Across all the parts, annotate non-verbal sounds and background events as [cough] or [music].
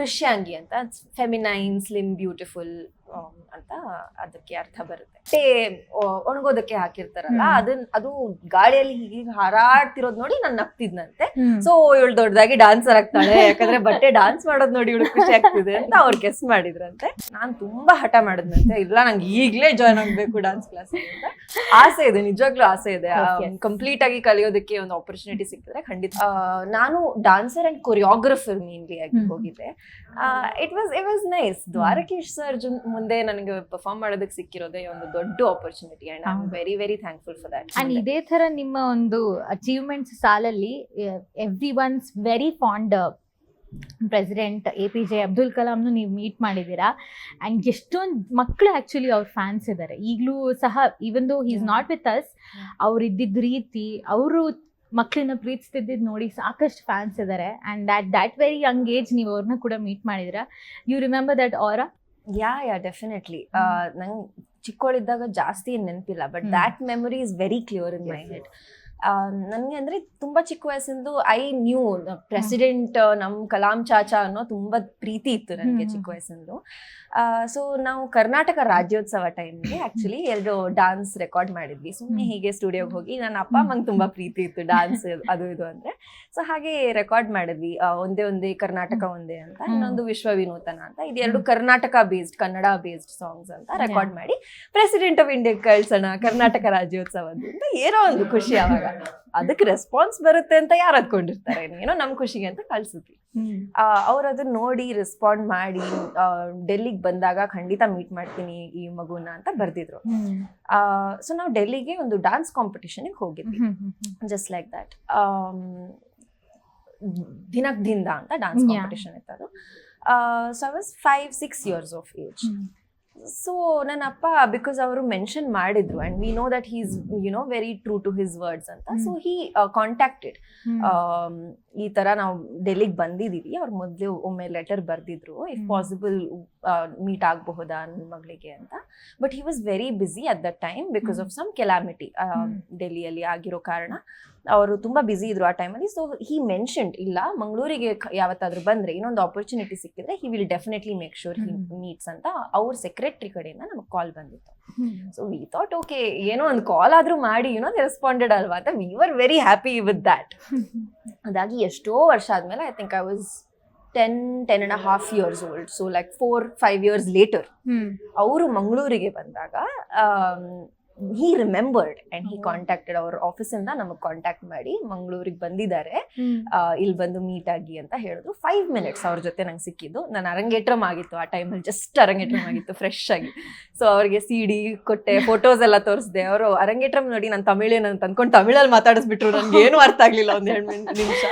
ಕೃಷ್ಯಾಂಗಿ ಅಂತ feminine slim beautiful ಅಂತ ಅದಕ್ಕೆ ಅರ್ಥ ಬರುತ್ತೆ. ಬಟ್ಟೆ ಒಣಗೋದಕ್ಕೆ ಹಾಕಿರ್ತಾರಲ್ಲ. ಅದನ್ನ ಅದು ಗಾಳಿಯಲ್ಲಿ ಹೀಗೆ ಹಾರಾಡ್ತಿರೋದ್ ನೋಡಿ ನಾನು ನಗ್ತಿದ್ನಂತೆ. ಸೊ ಇವಳು ದೊಡ್ಡದಾಗಿ ಡಾನ್ಸರ್ ಆಗ್ತಾಳೆ ಯಾಕಂದ್ರೆ ಬಟ್ಟೆ ಡಾನ್ಸ್ ಮಾಡೋದ್ ನೋಡಿ ಇವಳು ಖುಷಿ ಆಗ್ತಿದೆ ಅಂತ ಅವ್ರು ಗೆಸ್ ಮಾಡಿದ್ರಂತೆ. ನಾನ್ ತುಂಬಾ ಹಠ ಮಾಡಿದ್ನಂತೆ. ಇಲ್ಲ ನಂಗೆ ಈಗ್ಲೇ ಜಾಯ್ನ್ ಆಗ್ಬೇಕು ಡಾನ್ಸ್ ಕ್ಲಾಸ್ ಅಂತ. ಆಸೆ ಇದೆ ನಿಜವಾಗ್ಲೂ ಆಸೆ ಇದೆ. ಕಂಪ್ಲೀಟ್ ಆಗಿ ಕಲಿಯೋದಕ್ಕೆ ಒಂದು ಆಪರ್ಚುನಿಟಿ ಸಿಕ್ಕಿದ್ರೆ ಖಂಡಿತ. ನಾನು ಡಾನ್ಸರ್ ಅಂಡ್ ಕೊರಿಯೋಗ್ರಫರ್ ಮೇನ್ಲಿ ಆಗಿ. ಹೋಗಿದ್ದೆ. It was it was nice Dwarakesh sir ಮುಂದೆ ನನಗೆ ಪರ್ಫಾರ್ಮ್ ಮಾಡೋದಕ್ಕೆ ಸಿಕ್ಕಿರೋದೇ ಒಂದು ದೊಡ್ಡ opportunity and I am. Very very thankful for that and ಇದೇ ತರ ನಿಮ್ಮ ಒಂದು ಅಚೀವ್ಮೆಂಟ್ಸ್ ಸಾಲಲ್ಲಿ everyone's very fond president A P J Abdul ಕಲಾಂನು ನೀವು ಮೀಟ್ ಮಾಡಿದ್ದೀರಾ? ಆ್ಯಂಡ್ ಎಷ್ಟೊಂದು ಮಕ್ಕಳು ಆ್ಯಕ್ಚುಲಿ ಅವ್ರ ಫ್ಯಾನ್ಸ್ ಇದ್ದಾರೆ ಈಗಲೂ ಸಹ even though is. Not with us ಅವ್ರು ಇದ್ದಿದ್ದ ರೀತಿ ಅವರು ಮಕ್ಕಳನ್ನ ಪ್ರೀತಿಸ್ತಿದ್ದಿದ್ದು ನೋಡಿ ಸಾಕಷ್ಟು ಫ್ಯಾನ್ಸ್ ಇದ್ದಾರೆ and that that very young age ನೀವು ಅವ್ರನ್ನ ಕೂಡ ಮೀಟ್ ಮಾಡಿದ್ದೀರಾ? ಯು ರಿಮೆಂಬರ್ ದಟ್ ಆರ ಯಾ ಯಾ ಡೆಫಿನೆಟ್ಲಿ ನಂಗೆ ಚಿಕ್ಕವಳಿದ್ದಾಗ ಜಾಸ್ತಿ ನೆನಪಿಲ್ಲ but. That memory is very clear in my head ನನಗೆ ಅಂದ್ರೆ ತುಂಬಾ ಚಿಕ್ಕ ವಯಸ್ಸಿಂದು ಐ ನ್ಯೂ ಪ್ರೆಸಿಡೆಂಟ್ ನಮ್ಮ ಕಲಾಂ ಚಾಚಾ ಅನ್ನೋ ತುಂಬಾ ಪ್ರೀತಿ ಇತ್ತು ನನಗೆ. ಚಿಕ್ಕ ವಯಸ್ಸಿಂದು. ಸೊ ನಾವು ಕರ್ನಾಟಕ ರಾಜ್ಯೋತ್ಸವ ಟೈಮ್ಗೆ ಆ್ಯಕ್ಚುಲಿ ಎರಡು ಡಾನ್ಸ್ ರೆಕಾರ್ಡ್ ಮಾಡಿದ್ವಿ. ಸುಮ್ಮನೆ ಹೀಗೆ ಸ್ಟುಡಿಯೋಗೆ ಹೋಗಿ ನನ್ನ ಅಪ್ಪ ಅಮ್ಮಂಗೆ ತುಂಬಾ ಪ್ರೀತಿ ಇತ್ತು ಡಾನ್ಸ್ ಅದು ಇದು ಅಂದ್ರೆ. ಸೊ ಹಾಗೆ ರೆಕಾರ್ಡ್ ಮಾಡಿದ್ವಿ. ಒಂದೇ ಒಂದೇ ಕರ್ನಾಟಕ ಒಂದೇ ಅಂತ ಇನ್ನೊಂದು ವಿಶ್ವ ವಿನೂತನ ಅಂತ ಇದೆರಡು. Karnataka based Kannada based songs ಅಂತ ರೆಕಾರ್ಡ್ ಮಾಡಿ ಪ್ರೆಸಿಡೆಂಟ್ ಆಫ್ ಇಂಡಿಯಾ ಕಳ್ಸೋಣ ಕರ್ನಾಟಕ ರಾಜ್ಯೋತ್ಸವ ಅಂತ ಏನೋ ಒಂದು ಖುಷಿ ಅವಾಗ. ಅದಕ್ಕೆ ರೆಸ್ಪಾನ್ಸ್ ಬರುತ್ತೆ ಅಂತ ಯಾರು ಅದ್ಕೊಂಡಿರ್ತಾರೆ? ಏನೋ ನಮ್ ಖುಷಿಗೆ ಅಂತ ಕಳ್ಸಿದ್ವಿ ಅವ್ರು ಅದನ್ನ ನೋಡಿ ರೆಸ್ಪಾಂಡ್ ಮಾಡಿ ಡೆಲ್ಲಿಗೆ ಬಂದಾಗ ಖಂಡಿತ ಮೀಟ್ ಮಾಡ್ತೀನಿ ಈ ಮಗುನ ಅಂತ ಬರ್ದಿದ್ರು. ಸೊ ನಾವು ಡೆಲ್ಲಿಗೆ ಒಂದು ಡಾನ್ಸ್ ಕಾಂಪಿಟಿಷನ್ಗೆ ಹೋಗಿದ್ವಿ. ಜಸ್ಟ್ ಲೈಕ್ ದಟ್ ದಿನಕ್ ದಿಂದ ಅಂತ ಡಾನ್ಸ್ ಕಾಂಪಿಟೇಷನ್ ಇತ್ತು ಅದು so I was five six years of age so ನನ್ನ ಅಪ್ಪ ಬಿಕಾಸ್ ಅವರು ಮೆನ್ಷನ್ ಮಾಡಿದ್ರು and we know that he's you know very true to his words ಅಂತ. ಸೊ ಹಿ ಕಾಂಟ್ಯಾಕ್ಟೆಡ್ ಈ ತರ ನಾವು ಡೆಲ್ಲಿಗೆ ಬಂದಿದೀವಿ. ಅವ್ರು ಮೊದಲು ಒಮ್ಮೆ ಲೆಟರ್ ಬರ್ದಿದ್ರು. ಇಫ್ ಪಾಸಿಬಲ್ ಮೀಟ್ ಆಗಬಹುದಾ ನನ್ನ ಮಗಳಿಗೆ ಅಂತ. But he was very busy at the time because of some calamity. ಡೆಲ್ಲಿಯಲ್ಲಿ ಆಗಿರೋ ಕಾರಣ. ಅವರು ತುಂಬಾ ಬಿಸಿ ಇದ್ರು ಆ ಟೈಮಲ್ಲಿ ಸೊ ಹಿ ಮೆನ್ಷನ್ಡ್ ಇಲ್ಲ ಮಂಗಳೂರಿಗೆ ಯಾವತ್ತಾದ್ರೂ ಬಂದ್ರೆ ಇನ್ನೊಂದು ಆಪರ್ಚುನಿಟಿ ಸಿಕ್ಕಿದ್ರೆ he will definitely make sure he needs meets ಅಂತ ಅವ್ರ ಸೆಕ್ರೆಟರಿ ಕಡೆಯಿಂದ ನಮಗೆ ಕಾಲ್ ಬಂದಿತ್ತು. ಸೊ ವಿ ಥಾಟ್ ಓಕೆ ಏನೋ ಒಂದು ಕಾಲ್ ಆದರೂ ಮಾಡಿ ಯುನೋ ರೆಸ್ಪಾಂಡೆಡ್ ಅಲ್ವಾ ಅಂತ. We are very happy with that ಅದಾಗಿ ಎಷ್ಟೋ ವರ್ಷ ಆದ್ಮೇಲೆ I think I was ten ten and half years old so like four five years later ಅವರು ಮಂಗಳೂರಿಗೆ ಬಂದಾಗ he remembered and he contacted ಅವ್ರ ಆಫೀಸಿಂದ ನಮಗೆ ಕಾಂಟ್ಯಾಕ್ಟ್ ಮಾಡಿ ಮಂಗಳೂರಿಗೆ ಬಂದಿದ್ದಾರೆ. ಇಲ್ಲಿ ಬಂದು ಮೀಟ್ ಆಗಿ ಅಂತ ಹೇಳಿದ್ರು ಫೈವ್ ಮಿನಿಟ್ಸ್ ಅವ್ರ ಜೊತೆ ನಂಗೆ ಸಿಕ್ಕಿದ್ದು. ನಾನು ಅರಂಗೇಟ್ರಮ್ ಆಗಿತ್ತು. ಆ ಟೈಮಲ್ಲಿ ಜಸ್ಟ್ ಅರಂಗೇಟ್ರಮ್ ಆಗಿತ್ತು ಫ್ರೆಶ್ ಆಗಿ. ಸೊ ಅವ್ರಿಗೆ ಸಿ ಡಿ ಕೊಟ್ಟೆ ಫೋಟೋಸ್ ಎಲ್ಲ ತೋರಿಸಿದೆ. ಅವರು ಅರಂಗೇಟ್ರಮ್ ನೋಡಿ ನಾನು ತಮಿಳೇನ ಅಂತ ಅಂದ್ಕೊಂಡು ತಮಿಳಲ್ಲಿ ಮಾತಾಡಿಸ್ಬಿಟ್ರು. ನನ್ಗೆ ಏನು ಅರ್ಥ ಆಗ್ಲಿಲ್ಲ ಒಂದು ಎರಡು ನಿಮಿಷ.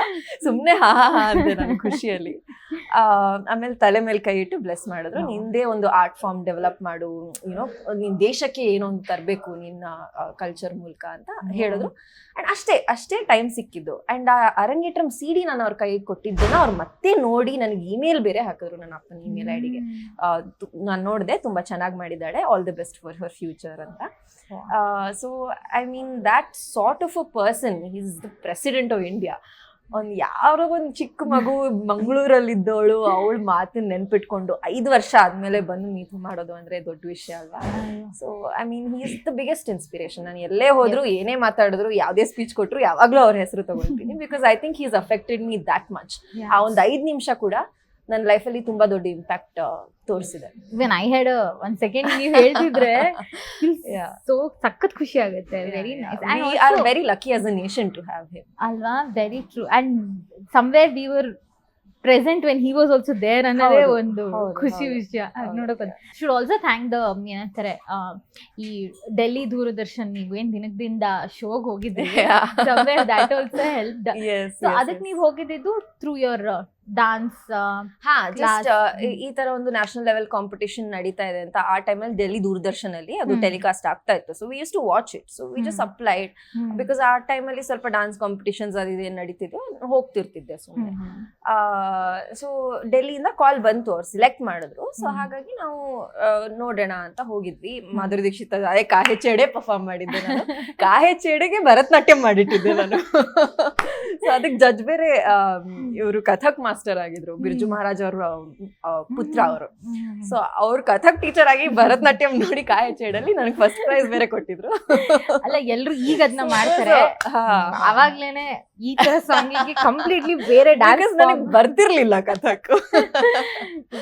ಸುಮ್ಮನೆ ಹಾ ಹಾ ಹಾ ಅಂದೆ ನಾನು ಖುಷಿಯಲ್ಲಿ. ಆಮೇಲೆ ತಲೆ ಮೇಲೆ ಕೈ ಇಟ್ಟು ಬ್ಲೆಸ್ ಮಾಡಿದ್ರು. ನಿಂದೇ ಒಂದು ಆರ್ಟ್ ಫಾರ್ಮ್ ಡೆವಲಪ್ ಮಾಡು ಯುನೋ ನಿನ್ ದೇಶಕ್ಕೆ ಏನೋ ಒಂದು ತರಬೇಕು ನಿನ್ನ ಕಲ್ಚರ್ ಮೂಲಕ ಅಂತ ಹೇಳಿದ್ರು. ಅಂಡ್ ಅಷ್ಟೇ ಅಷ್ಟೇ ಟೈಮ್ ಸಿಕ್ಕಿದ್ದು. ಅಂಡ್ ಆ ಅರಂಗೇಟ್ರಮ್ ಸಿ ಡಿ ನಾನು ಅವ್ರ ಕೈಗೆ ಕೊಟ್ಟಿದ್ದನ್ನ ಅವ್ರು ಮತ್ತೆ ನೋಡಿ ನನಗೆ ಇಮೇಲ್ ಬೇರೆ ಹಾಕಿದ್ರು ನನ್ನ ಅಪ್ಪನ ಇಮೇಲ್ ಐಡಿಗೆ ನಾನು ನೋಡಿದೆ ತುಂಬಾ ಚೆನ್ನಾಗಿ ಮಾಡಿದ್ದಾಳೆ. All the best for her future ಅಂತ. So I mean that sort of a person is the president of India ಒಂದು ಯಾರೋ ಒಂದು ಚಿಕ್ಕ ಮಗು ಮಂಗಳೂರಲ್ಲಿ ಇದ್ದವಳು ಅವಳ ಮಾತನ್ನ ನೆನ್ಪಿಟ್ಕೊಂಡು ಐದು ವರ್ಷ ಆದ್ಮೇಲೆ ಬಂದು ಮೀಟ್ ಮಾಡೋದು ಅಂದ್ರೆ ದೊಡ್ಡ ವಿಷಯ ಅಲ್ವಾ? So I mean he is the biggest inspiration ನಾನು ಎಲ್ಲೇ ಹೋದ್ರು ಏನೇ ಮಾತಾಡಿದ್ರು ಯಾವ್ದೇ ಸ್ಪೀಚ್ ಕೊಟ್ರು ಯಾವಾಗಲೂ ಅವ್ರ ಹೆಸರು ತಗೊಳ್ತೀನಿ because I think he's affected me that much ಆ ಒಂದು ಐದು ನಿಮಿಷ ಕೂಡ ನನ್ನ ಲೈಫಲ್ಲಿ ತುಂಬಾ ದೊಡ್ಡ ಇಂಪ್ಯಾಕ್ಟ್ ತೋರಿಸಿದೆ. ಇವನ್ ಐ ಹ್ಯಾಡ್ ಒಂದ್ ಸೆಕೆಂಡ್ ನೀವು ಹೇಳ್ತಿದ್ರೆ [laughs] ಸೋ ಸಖತ್ ಖುಷಿ ಆಗುತ್ತೆ. Very nice we are very lucky as a nation to have him ಅಲ್ವಾ? Very true and somewhere we were present when he was also there ಅನ್ನೋದೇ ಒಂದು ಖುಷಿ ವಿಷಯ. ನೋಡಕ್ ಶುಡ್ ಆಲ್ಸೋ ಥ್ಯಾಂಕ್ ದ ಏನಂತಾರೆ ಈ ಡೆಲ್ಲಿ ದೂರದರ್ಶನ್ ನೀವು ಏನ್ ದಿನದಿಂದ ಶೋಗ್ ಹೋಗಿದ್ದೆ ದಟ್ ಆಲ್ಸೋ ಹೆಲ್ಪ್ ಸೊ ಅದಕ್ಕೆ ನೀವು ಹೋಗಿದ್ದು ಥ್ರೂ ಯೋರ್ ಡಾನ್ಸ್ ಹಾ ಜಸ್ಟ್ class. ಈ ತರ ಒಂದು ನ್ಯಾಷನಲ್ ಲೆವೆಲ್ ಕಾಂಪಿಟೇಷನ್ ನಡೀತಾ ಇದೆ ಅಂತ ಆ ಟೈಮಲ್ಲಿ ಡೆಲ್ಲಿ ದೂರದರ್ಶನ್ ಅಲ್ಲಿ ಅದು. ಟೆಲಿಕಾಸ್ಟ್ ಆಗ್ತಾ ಇತ್ತು. So we use to watch it so we just. Applied because ಆ ಟೈಮಲ್ಲಿ ಸ್ವಲ್ಪ ಡಾನ್ಸ್ ಕಾಂಪಿಟೇಷನ್ಸ್ ಅದು ಏನ್ ನಡೀತಿದ್ವು ಹೋಗ್ತಿರ್ತಿದ್ದೆ ಸುಮ್ಮನೆ ಸೊ ಡೆಲ್ಲಿಯಿಂದ ಕಾಲ್ ಬಂತು ಅವ್ರು ಸಿಲೆಕ್ಟ್ ಮಾಡಿದ್ರು. ಸೊ. ಹಾಗಾಗಿ ನಾವು ನೋಡೋಣ ಅಂತ ಹೋಗಿದ್ವಿ. ಮಾಧುರಿ ದೀಕ್ಷಿತ್ ಅದೇ ಕಾಹೆ ಚೇಡೆ ಪರ್ಫಾರ್ಮ್ ಮಾಡಿದ್ದೆ ನಾನು. [laughs] ಕಾಹೆ ಚೇಡೆಗೆ ಭರತನಾಟ್ಯ ಮಾಡಿಟ್ಟಿದ್ದೆ ನಾನು. ಸೊ ಅದಕ್ಕೆ ಜಡ್ಜ್ ಬೇರೆ ಇವರು ಕಥಕ್ ಮಾಸ್ಟರ್ ಆಗಿದ್ರು ಬಿರ್ಜು. ಮಹಾರಾಜ್ ಅವ್ರ ಪುತ್ರ ಅವರು. ಸೊ ಅವ್ರ ಕಥಕ್ ಟೀಚರ್ ಆಗಿ ಭರತನಾಟ್ಯಂ ನೋಡಿ ಕಾಯ ಚೇಡಲ್ಲಿ ನನಗೆ ಫಸ್ಟ್ ಪ್ರೈಸ್ ಬೇರೆ ಕೊಟ್ಟಿದ್ರು ಅಲ್ಲ ಎಲ್ರು ಈಗ ಅದನ್ನ ಮಾಡ್ತಾರೆ. ಅವಾಗ್ಲೇನೆ ಈ ತರ ಸಾಂಗಿಗೆ ಕಂಪ್ಲೀಟ್ಲಿ ಬೇರೆ ಡ್ಯಾನ್ಸ್ ನನಗೆ ಬರ್ತಿರ್ಲಿಲ್ಲ Kathak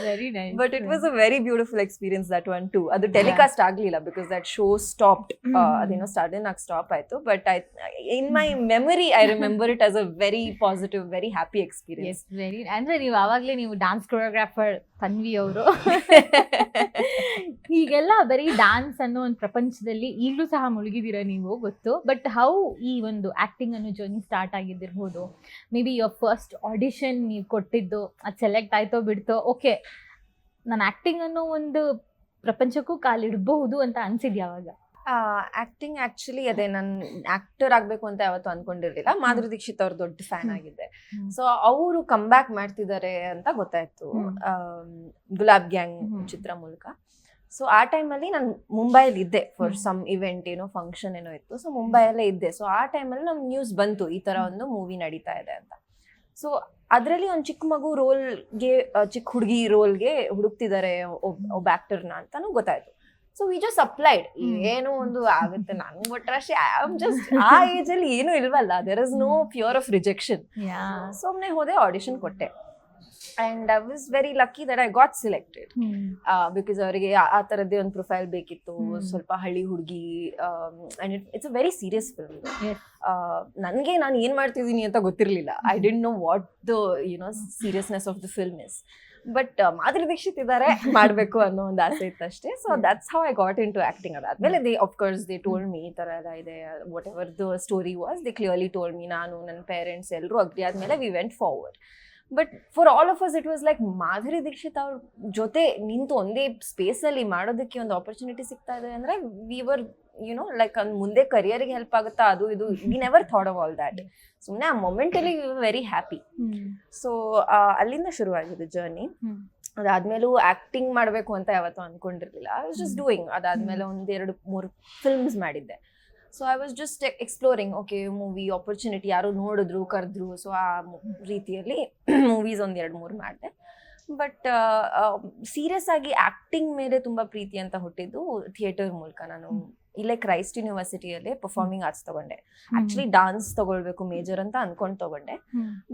very nice but it was a very beautiful experience that one too ಅದು ಟೆಲಿಕಾಸ್ಟ್ ಆಗ್ಲಿಲ್ಲ ಬಿಕಾಸ್ ದಟ್ ಶೋ ಸ್ಟಾಪ್ಡ್. ಅದೇನೋ ಸ್ಟಾರ್ಟಿಂಗ್ ಆಗಿ ಸ್ಟಾಪ್ ಆಯ್ತು. But I in my memory I remember it as a very positive very happy experience very ಅಂದ್ರೆ ನೀವು ಆವಾಗಲೇ ನೀವು dance choreographer Tanvi ಅವರು. [laughs] ಹೀಗೆಲ್ಲ ಬರೀ ಡಾನ್ಸ್ ಅನ್ನೋ ಒಂದು ಪ್ರಪಂಚದಲ್ಲಿ ಈಗಲೂ ಸಹ ಮುಳುಗಿದ್ದೀರಾ ನೀವು ಗೊತ್ತು. ಬಟ್ ಹೌ ಈ ಒಂದು ಆ್ಯಕ್ಟಿಂಗ್ ಅನ್ನೋ ಜರ್ನಿ ಸ್ಟಾರ್ಟ್ ಆಗಿದ್ದಿರ್ಬೋದು? Maybe your first audition ನೀವು ಕೊಟ್ಟಿದ್ದು ಅದು ಸೆಲೆಕ್ಟ್ ಆಯ್ತೋ ಬಿಡ್ತೋ? ಓಕೆ ನಾನು ಆ್ಯಕ್ಟಿಂಗ್ ಅನ್ನೋ ಒಂದು ಪ್ರಪಂಚಕ್ಕೂ ಕಾಲಿಡಬಹುದು ಅಂತ ಅನ್ಸಿದ್ಯಾ ಅವಾಗ? ಆಕ್ಟಿಂಗ್ ಆಕ್ಚುಲಿ ಅದೇ ನಾನು ಆಕ್ಟರ್ ಆಗಬೇಕು ಅಂತ ಯಾವತ್ತು ಅನ್ಕೊಂಡಿರ್ಲಿಲ್ಲ. ಮಾಧುರಿ ದೀಕ್ಷಿತ್ ಅವ್ರ ದೊಡ್ಡ ಫ್ಯಾನ್. ಆಗಿದ್ದೆ. ಸೊ ಅವರು ಕಮ್ ಬ್ಯಾಕ್ ಮಾಡ್ತಿದ್ದಾರೆ ಅಂತ ಗೊತ್ತಾಯ್ತು. ಗುಲಾಬ್ ಗ್ಯಾಂಗ್ ಚಿತ್ರ ಮೂಲಕ. ಸೊ ಆ ಟೈಮಲ್ಲಿ ನಾನು ಮುಂಬೈಲಿ ಇದ್ದೆ ಫಾರ್ ಸಮ್ ಇವೆಂಟ್ ಏನೋ ಫಂಕ್ಷನ್ ಏನೋ ಇತ್ತು. ಸೊ ಮುಂಬೈಯಲ್ಲೇ ಇದ್ದೆ. ಸೊ ಆ ಟೈಮಲ್ಲಿ ನಮ್ಗೆ ನ್ಯೂಸ್ ಬಂತು ಈ ತರ ಒಂದು ಮೂವಿ ನಡೀತಾ ಇದೆ ಅಂತ. ಸೊ ಅದರಲ್ಲಿ ಒಂದು ಚಿಕ್ಕ ಮಗು ರೋಲ್ಗೆ ಚಿಕ್ಕ ಹುಡುಗಿ ರೋಲ್ಗೆ ಹುಡುಕ್ತಿದ್ದಾರೆ ಒಬ್- ಒಬ್ಬ ಆಕ್ಟರ್ನ ಅಂತಲೂ ಗೊತ್ತಾಯ್ತು. ಸೊ ವಿ ಜಸ್ಟ್ ಅಪ್ಲೈಡ್ ಏನು ಒಂದು ಆಗುತ್ತೆ. ಐ ಆಮ್ ಜಸ್ಟ್ ಆ ಏಜ್ ಅಲ್ಲಿ ಏನು ಇಲ್ವಲ್ಲ. There is no pure of rejection ಸುಮ್ಮನೆ ಹೋದೆ ಆಡಿಷನ್ ಕೊಟ್ಟೆ. And I was very lucky that I got selected because ಅವರಿಗೆ ಆ ಥರದ್ದೇ ಒಂದು ಪ್ರೊಫೈಲ್ ಬೇಕಿತ್ತು. ಸ್ವಲ್ಪ ಹಳ್ಳಿ ಹುಡುಗಿ and it it's a very serious film. ನನಗೆ ನಾನು ಏನು ಮಾಡ್ತಿದ್ದೀನಿ ಅಂತ ಗೊತ್ತಿರಲಿಲ್ಲ. I didn't know what the you know seriousness of the film is but Madhuri Dixit ಇದ್ದಾರೆ [laughs] ಮಾಡಬೇಕು ಅನ್ನೋ ಒಂದು ಆಸೆ ಇತ್ತು ಅಷ್ಟೇ so that's how I got into acting ಅದಾದ್ಮೇಲೆ they of course they told me ಈ ಥರ ಎಲ್ಲ ಇದೆ whatever the story was they clearly told me ನಾನು ನನ್ನ ಪೇರೆಂಟ್ಸ್ ಎಲ್ಲರೂ ಅಗ್ರಿ ಆದಮೇಲೆ we went forward but for all of us it was like Madhuri Dixit ಅವ್ರ ಜೊತೆ ನಿಂತು ಒಂದೇ ಸ್ಪೇಸಲ್ಲಿ ಮಾಡೋದಕ್ಕೆ ಒಂದು ಆಪರ್ಚುನಿಟಿ ಸಿಗ್ತಾ ಇದೆ ಅಂದರೆ ವಿ ವರ್ ಯುನೋ ಲೈಕ್ ಒಂದು ಮುಂದೆ ಕರಿಯರ್ಗೆ ಹೆಲ್ಪ್ ಆಗುತ್ತಾ? ಅದು ಇದು we never thought of all that ಸುಮ್ಮನೆ ಆ ಮೊಮೆಂಟಲ್ಲಿ ಯು ವೆರಿ ಹ್ಯಾಪಿ ಸೊ ಅಲ್ಲಿಂದ ಶುರುವಾಗಿದೆ ಜರ್ನಿ. ಅದಾದ್ಮೇಲೂ ಆಕ್ಟಿಂಗ್ ಮಾಡಬೇಕು ಅಂತ ಯಾವತ್ತೂ ಅನ್ಕೊಂಡಿರ್ಲಿಲ್ಲ. ಐ ವಾಸ್ ಜಸ್ಟ್ ಡೂಯಿಂಗ್ ಅದಾದ್ಮೇಲೆ ಎರಡು ಮೂರು ಫಿಲ್ಮ್ಸ್ ಮಾಡಿದ್ದೆ. So I was just exploring okay movie opportunity ಯಾರು ನೋಡಿದ್ರು ಕರೆದ್ರು. ಸೊ ಆ ರೀತಿಯಲ್ಲಿ ಮೂವೀಸ್ ಒಂದು ಎರಡು ಮೂರು ಮಾಡಿದೆ. ಬಟ್ ಸೀರಿಯಸ್ ಆಗಿ ಆಕ್ಟಿಂಗ್ ಮೇಲೆ ತುಂಬ ಪ್ರೀತಿ ಅಂತ ಹುಟ್ಟಿದ್ದು ಥಿಯೇಟರ್ ಮೂಲಕ ನಾನು ಇಲ್ಲೇ ಕ್ರೈಸ್ಟ್ ಯೂನಿವರ್ಸಿಟಿಯಲ್ಲಿ ಪರ್ಫಾರ್ಮಿಂಗ್ ಆರ್ಟ್ಸ್ ತಗೊಂಡೆ. ಆಕ್ಚುಲಿ ಡಾನ್ಸ್ ತಗೊಳ್ಬೇಕು ಮೇಜರ್ ಅಂತ ಅನ್ಕೊಂಡು ತಗೊಂಡೆ.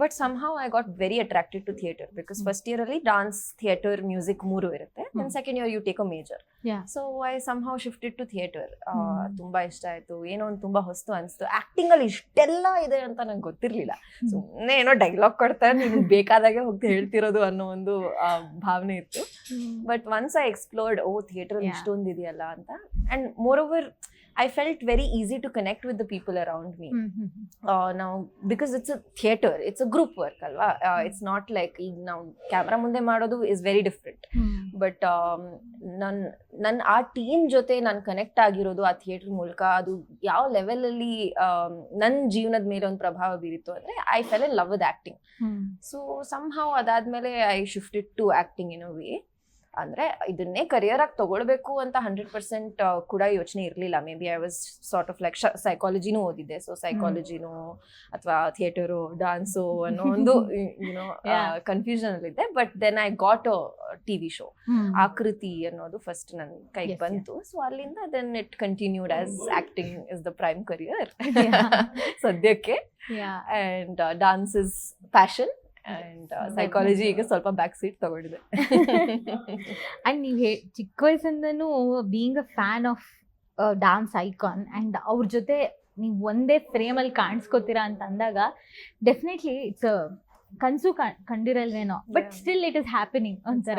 But somehow I got very attracted to theatre because. First year ಅಲ್ಲಿ ಡಾನ್ಸ್ ಥಿಯೇಟರ್ ಮ್ಯೂಸಿಕ್ ಮೂರು ಇರುತ್ತೆ. Second year you take a major. So I somehow shifted to theatre ತುಂಬಾ ಇಷ್ಟ ಆಯ್ತು. ಏನೋ ಒಂದು ತುಂಬಾ ಹೊಸ್ತು ಅನಿಸ್ತು. ಆಕ್ಟಿಂಗ್ ಅಲ್ಲಿ ಇಷ್ಟೆಲ್ಲ ಇದೆ ಅಂತ ನಂಗೆ ಗೊತ್ತಿರ್ಲಿಲ್ಲ. ಸುಮ್ಮನೆ ಏನೋ ಡೈಲಾಗ್ ಕೊಡ್ತಾರೆ ನಿಮ್ಗೆ ಬೇಕಾದಾಗೆ ಹೋಗಿ ಹೇಳ್ತಿರೋದು ಅನ್ನೋ ಒಂದು ಭಾವನೆ ಇತ್ತು. But once I explored oh theatre. ಇಷ್ಟೊಂದು ಇದೆಯಲ್ಲ ಅಂತ. And moreover I felt very easy to connect with the people around me ನಾವು because it's a theatre it's a group work ಅಲ್ವಾ ಇಟ್ಸ್ ನಾಟ್ ಲೈಕ್ ಈಗ ನಾವು ಕ್ಯಾಮ್ರಾ ಮುಂದೆ ಮಾಡೋದು is very different but ನನ್ನ ನನ್ನ ಆ ಟೀಮ್ ಜೊತೆ ನಾನು ಕನೆಕ್ಟ್ ಆಗಿರೋದು ಆ ಥಿಯೇಟರ್ ಮೂಲಕ ಅದು ಯಾವ ಲೆವೆಲಲ್ಲಿ ನನ್ನ ಜೀವನದ ಮೇಲೆ ಒಂದು ಪ್ರಭಾವ ಬೀರಿತ್ತು ಅಂದರೆ I fell in love with acting so somehow ಅದಾದ್ಮೇಲೆ I shifted to acting in a way ಅಂದರೆ ಇದನ್ನೇ ಕರಿಯರ್ ಆಗಿ ತಗೊಳ್ಬೇಕು ಅಂತ ಹಂಡ್ರೆಡ್ ಪರ್ಸೆಂಟ್ ಕೂಡ ಯೋಚನೆ ಇರಲಿಲ್ಲ. Maybe I was sort of like ಸೈಕಾಲಜಿನೂ ಓದಿದ್ದೆ. ಸೊ ಸೈಕಾಲಜಿನೂ ಅಥವಾ ಥಿಯೇಟರು ಡಾನ್ಸು ಅನ್ನೋ [laughs] ಒಂದು ಯುನೋ ಇದೆ but then I got a T V show Aakruti ಅನ್ನೋದು ಫಸ್ಟ್ ನನ್ನ ಕೈಗೆ ಬಂತು. ಸೊ ಅಲ್ಲಿಂದ then it continued as acting is the prime career ಸದ್ಯಕ್ಕೆ. And dance is passion and psychology ಈಗ ಸ್ವಲ್ಪ ಬ್ಯಾಕ್ ಸೀಟ್ ತಗೊಂಡಿದೆ. [laughs] ಅಂಡ್ ನೀವು ಹೇ ಚಿಕ್ಕ ವಯಸ್ಸಿಂದನೂ being a fan of dance icon and ಅವ್ರ ಜೊತೆ ನೀವು ಒಂದೇ ಫ್ರೇಮಲ್ಲಿ ಕಾಣಿಸ್ಕೋತೀರಾ ಅಂತ ಅಂದಾಗ ಡೆಫಿನೆಟ್ಲಿ ಇಟ್ಸ್ ಕನಸು ಕಂಡಿರಲ್ವೇನೋ. But still it is happening ಒಂಥರ.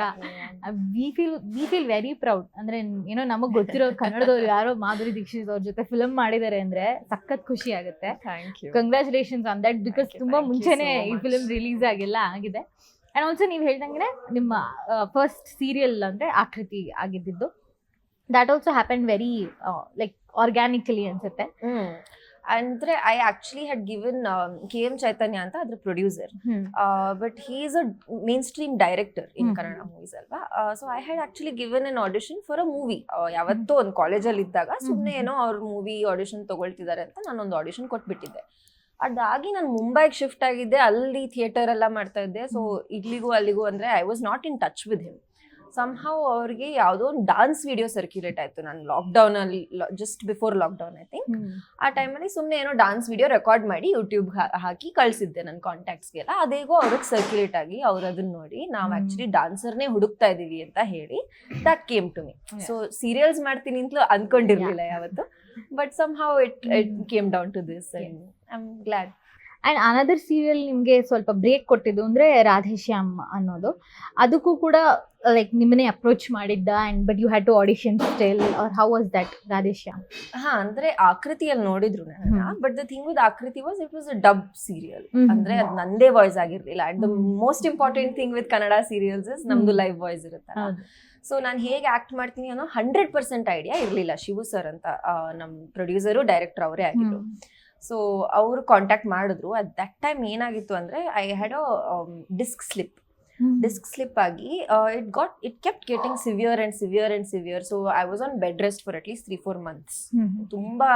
We feel we feel very proud ಅಂದ್ರೆ ಏನೋ ನಮಗ್ ಗೊತ್ತಿರೋ [laughs] ಕನ್ನಡದವ್ರು ಯಾರೋ ಮಾಧುರಿ ದೀಕ್ಷಿತ್ ಅವ್ರ ಜೊತೆ ಫಿಲಮ್ ಮಾಡಿದ್ದಾರೆ ಅಂದ್ರೆ ಸಖತ್ ಖುಷಿ ಆಗುತ್ತೆ. Congratulations on that because Thank you, ತುಂಬಾ ಮುಂಚೆನೆ ಈ ಫಿಲಮ್ ರಿಲೀಸ್ ಆಗಿಲ್ಲ ಆಗಿದೆ. ಅಂಡ್ ಆಲ್ಸೋ ನೀವು ಹೇಳ್ದಂಗೆ ನಿಮ್ಮ ಫಸ್ಟ್ ಸೀರಿಯಲ್ ಅಂದ್ರೆ Aakruti ಆಗಿದ್ದಿದ್ದು. That also happen very like organically ಅನ್ಸುತ್ತೆ. ಅಂದ್ರೆ I actually had given K M Chaitanya ಅಂತ ಅದ್ರ producer but he is a mainstream director in. Kannada movies ಅಲ್ವಾ? So I had actually given an audition for a movie ಯಾವತ್ತೋ ಒಂದು ಕಾಲೇಜಲ್ಲಿ ಇದ್ದಾಗ ಸುಮ್ಮನೆ. ಏನೋ ಅವ್ರ ಮೂವಿ ಆಡಿಷನ್ ತಗೊಳ್ತಿದ್ದಾರೆ ಅಂತ ನಾನೊಂದು ಆಡಿಷನ್ ಕೊಟ್ಬಿಟ್ಟಿದ್ದೆ. ಅದಾಗಿ ನಾನು ಮುಂಬೈಗೆ ಶಿಫ್ಟ್ ಆಗಿದ್ದೆ ಅಲ್ಲಿ ಥಿಯೇಟರ್ ಎಲ್ಲ ಮಾಡ್ತಾ ಇದ್ದೆ. ಸೊ ಇಲ್ಲಿಗೂ ಅಲ್ಲಿಗೂ ಅಂದ್ರೆ I was not in touch with him somehow ಅವ್ರಿಗೆ ಯಾವುದೋ ಒಂದು ಡಾನ್ಸ್ ವಿಡಿಯೋ ಸರ್ಕ್ಯುಲೇಟ್ ಆಯಿತು. ನಾನು ಲಾಕ್ಡೌನ್ ಅಲ್ಲಿ just before lockdown I think ಆ ಟೈಮಲ್ಲಿ ಸುಮ್ಮನೆ ಏನೋ ಡಾನ್ಸ್ ವಿಡಿಯೋ ರೆಕಾರ್ಡ್ ಮಾಡಿ ಯೂಟ್ಯೂಬ್ ಹಾಕಿ ಕಳಿಸಿದ್ದೆ ನನ್ನ ಕಾಂಟ್ಯಾಕ್ಟ್ಸ್ಗೆಲ್ಲ ಅದೇಗೋ ಅವ್ರಿಗೆ ಸರ್ಕ್ಯುಲೇಟ್ ಆಗಿ ಅವ್ರು ಅದನ್ನ ನೋಡಿ ನಾವು ಆ್ಯಕ್ಚುಲಿ ಆಕ್ಚುಲಿ ಡಾನ್ಸರ್ನೇ ಹುಡುಕ್ತಾ ಇದ್ದೀವಿ ಅಂತ ಹೇಳಿ that came to me. So serials ಮಾಡ್ತೀನಿ ಅಂತಲೂ ಅಂದ್ಕೊಂಡಿರಲಿಲ್ಲ ಯಾವತ್ತು. But somehow it it. Came down to this I am glad and another serial ನಿಮಗೆ ಸ್ವಲ್ಪ ಬ್ರೇಕ್ ಕೊಟ್ಟಿದ್ದು ಅಂದರೆ ರಾಧೇಶ್ಯಾಮ್ ಅನ್ನೋದು. ಅದಕ್ಕೂ ಕೂಡ ಲೈಕ್ ನಿಮ್ಮನ್ನೇ ಅಪ್ರೋಚ್ ಮಾಡಿದ್ದ and but you had to audition still are how was that Radheshyam ಹಾ ಅಂದ್ರೆ ಆಕೃತಿಯಲ್ಲಿ ನೋಡಿದ್ರು ನನ್ನ ಹ್ಮ್. But the thing with Aakruti was it was a dub serial ಅಂದರೆ ಅದು ನಂದೇ voice ಆಗಿರ್ಲಿಲ್ಲ. And the. Most important thing with Kannada serials is ನಮ್ದು. Live voice ಇರುತ್ತೆ ಸೊ ನಾನು ಹೇಗೆ ಆಕ್ಟ್ ಮಾಡ್ತೀನಿ ಅನ್ನೋ ಹಂಡ್ರೆಡ್ ಪರ್ಸೆಂಟ್ ಐಡಿಯಾ ಇರಲಿಲ್ಲ. ಶಿವು ಸರ್ ಅಂತ ನಮ್ಮ ನಮ್ ಪ್ರೊಡ್ಯೂಸರು ಡೈರೆಕ್ಟರ್ ಅವರೇ ಆಗಿದ್ರು ಸೊ ಅವರು ಕಾಂಟ್ಯಾಕ್ಟ್ ಮಾಡಿದ್ರು. ಅಟ್ ದಟ್ ಟೈಮ್ ಏನಾಗಿತ್ತು ಅಂದರೆ I had a disc slip disc slip ಆಗಿ it got it kept getting severe and severe and severe so I was on bed rest for at least three four months ತುಂಬಾ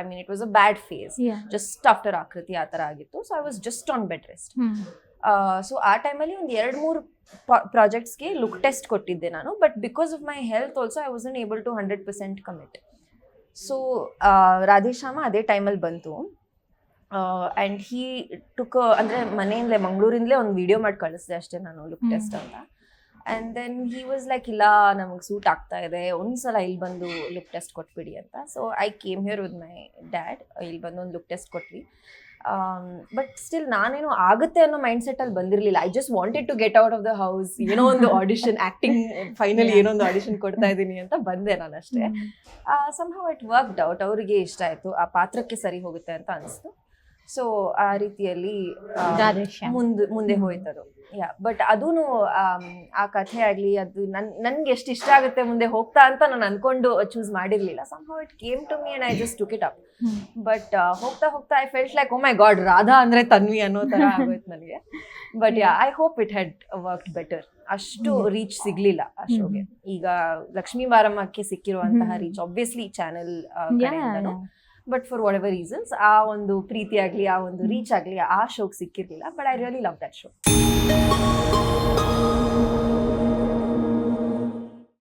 I mean it was a bad phase just after Aakruti ಆ ಥರ ಆಗಿತ್ತು. So I was just on bed rest so ಆ ಟೈಮಲ್ಲಿ ಒಂದು ಎರಡು ಮೂರು ಪ್ರಾಜೆಕ್ಟ್ಸ್ಗೆ look test ಕೊಟ್ಟಿದ್ದೆ ನಾನು. But because of my health also I was able to hundred percent commit so Radheshyam ಅದೇ ಟೈಮಲ್ಲಿ ಬಂತು. ಆ್ಯಂಡ್ ಹೀ ಟುಕ್ ಅಂದರೆ ಮನೆಯಿಂದಲೇ ಮಂಗಳೂರಿಂದಲೇ ಒಂದು ವಿಡಿಯೋ ಮಾಡಿ ಕಳಿಸಿದೆ ಅಷ್ಟೇ ನಾನು ಲುಕ್ ಟೆಸ್ಟ್ ಅಂತ. And then he was like ಇಲ್ಲ ನಮಗೆ ಸೂಟ್ ಆಗ್ತಾ ಇದೆ. ಒಂದ್ಸಲ ಇಲ್ಲಿ ಬಂದು ಲುಕ್ ಟೆಸ್ಟ್ ಕೊಟ್ಬಿಡಿ ಅಂತ. So I came here with my dad ಇಲ್ಲಿ ಬಂದು ಒಂದು ಲುಕ್ ಟೆಸ್ಟ್ ಕೊಟ್ವಿ. ಬಟ್ ಸ್ಟಿಲ್ ನಾನೇನು ಆಗುತ್ತೆ ಅನ್ನೋ ಮೈಂಡ್ ಸೆಟ್ ಅಲ್ಲಿ ಬಂದಿರಲಿಲ್ಲ. I just wanted to get out of the house ಏನೋ ಒಂದು ಆಡಿಷನ್ ಆ್ಯಕ್ಟಿಂಗ್ ಫೈನಲಿ ಏನೋ ಒಂದು ಆಡಿಷನ್ ಕೊಡ್ತಾ ಇದ್ದೀನಿ ಅಂತ ಬಂದೆ ನಾನು ಅಷ್ಟೇ. ಸಮ್ಹೌ ಇಟ್ ವರ್ಕ್ಡ್ ಔಟ್ ಅವರಿಗೆ ಇಷ್ಟ ಆಯಿತು. ಆ ಪಾತ್ರಕ್ಕೆ ಸರಿ ಹೋಗುತ್ತೆ ಅಂತ ಅನಿಸ್ತು. ಸೊ ಆ ರೀತಿಯಲ್ಲಿ ಮುಂದೆ ಮುಂದೆ. ಹೋಯ್ತದು. ಯಾ ಬಟ್ ಅದೂ ಆ ಕಥೆ ಆಗ್ಲಿ ಅದು ನನ್ ನನ್ಗೆ ಎಷ್ಟು ಇಷ್ಟ ಆಗುತ್ತೆ ಮುಂದೆ ಹೋಗ್ತಾ ಅಂತ ನಾನು ಅನ್ಕೊಂಡು choose ಮಾಡಿರ್ಲಿಲ್ಲ. Somehow it came to me and I just took it up but ಹೋಗ್ತಾ ಹೋಗ್ತಾ I felt like oh my god Radha ಅಂದ್ರೆ ತನ್ವಿ ಅನ್ನೋ ತರ ಆಗೋಯ್ತು ನನಗೆ. But ya I hope it had work better ಅಷ್ಟು ರೀಚ್ ಸಿಗ್ಲಿಲ್ಲ ಅಷ್ಟೋಗೆ ಈಗ ಲಕ್ಷ್ಮೀ ಬಾರಮ್ಮಕ್ಕೆ ಸಿಕ್ಕಿರುವಂತಹ. Reach obviously channel but for whatever reasons ಆ ಒಂದು ಪ್ರೀತಿ ಆಗಲಿ ಆ ಒಂದು ರೀಚ್ ಆಗಲಿ ಆ ಶೋಗೆ ಸಿಕ್ಕಿರಲಿಲ್ಲ. But I really love that show